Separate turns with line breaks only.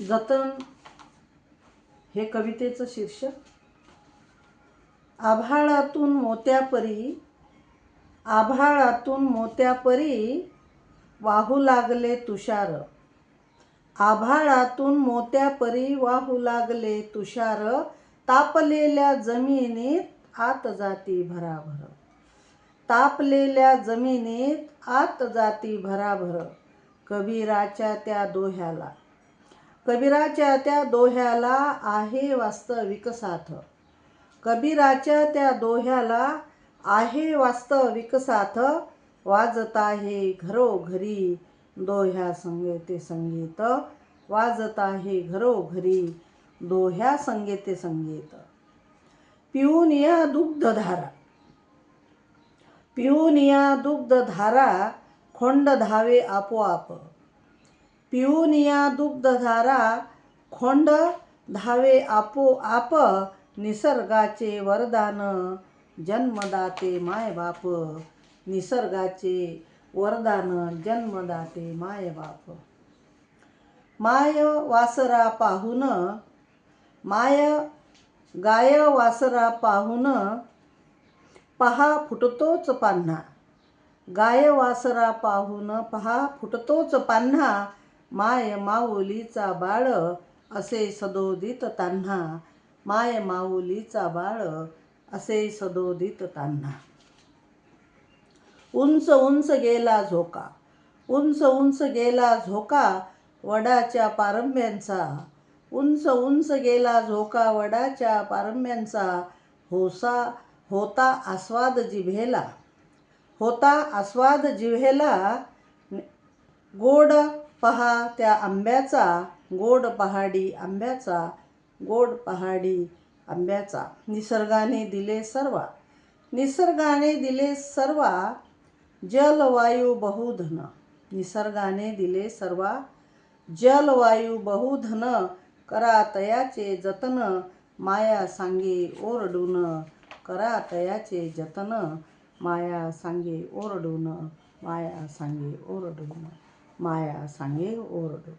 जतन हे कवितेचं शीर्षक. आभाळातून मोत्यापरी आभाळातून मोत्यापरी वाहू लागले तुषार. आभाळातून मोत्यापरी वाहू लागले तुषार तापलेल्या जमिनीत आत जाती भराभर. तापलेल्या जमिनीत आत जाती भराभर कबीराच्या त्या दोह्याला. कबीराच्या त्या दोह्याला आहे वास्तविक साथ कबीराच्या त्या दोह्याला आहे वास्तविक साथ वाजत आहे घरोघरी दोह्या संगीते संगीत. वाजत आहे घरोघरी दोह्या संगीते संगीत. पिऊन या दुग्धधारा. पिऊन या दुग्धधारा खोंड धावे आपोआप. पिऊनिया दुग्धधारा खोंड धावे आपोआप निसर्गाचे वरदान. जन्मदाते मायबाप निसर्गाचे वरदान. जन्मदाते मायबाप. माय वासरा पाहून माय गाय वासरा पाहून पहा फुटतोच पान्हा. गाय वासरा पाहून पहा फुटतोच पान्हा. माय माऊलीचा बाळ असे सदोदित तान्हा माय माऊलीचा बाळ असे सदोदित तान्हा उंच उंच गेला झोका. उंच उंच गेला झोका वडाच्या पारंब्यांचा. उंच उंच गेला झोका वडाच्या पारंब्यांचा. होसा होता आस्वाद जिभेला. होता आस्वाद जिव्हेला गोड पहा त्या आंब्याचा गोड पहाडी आंब्याचा गोड पहाडी आंब्याचा. निसर्गाने दिले सर्व. निसर्गाने दिले सर्व जलवायू बहुधन. निसर्गाने दिले सर्व जलवायू बहुधन. करा तयाचे जतन. माया सांगे ओरडून. करा तयाचे जतन. माया सांगे ओरडून. माया सांगे ओरडून. माया सांगे ओरडून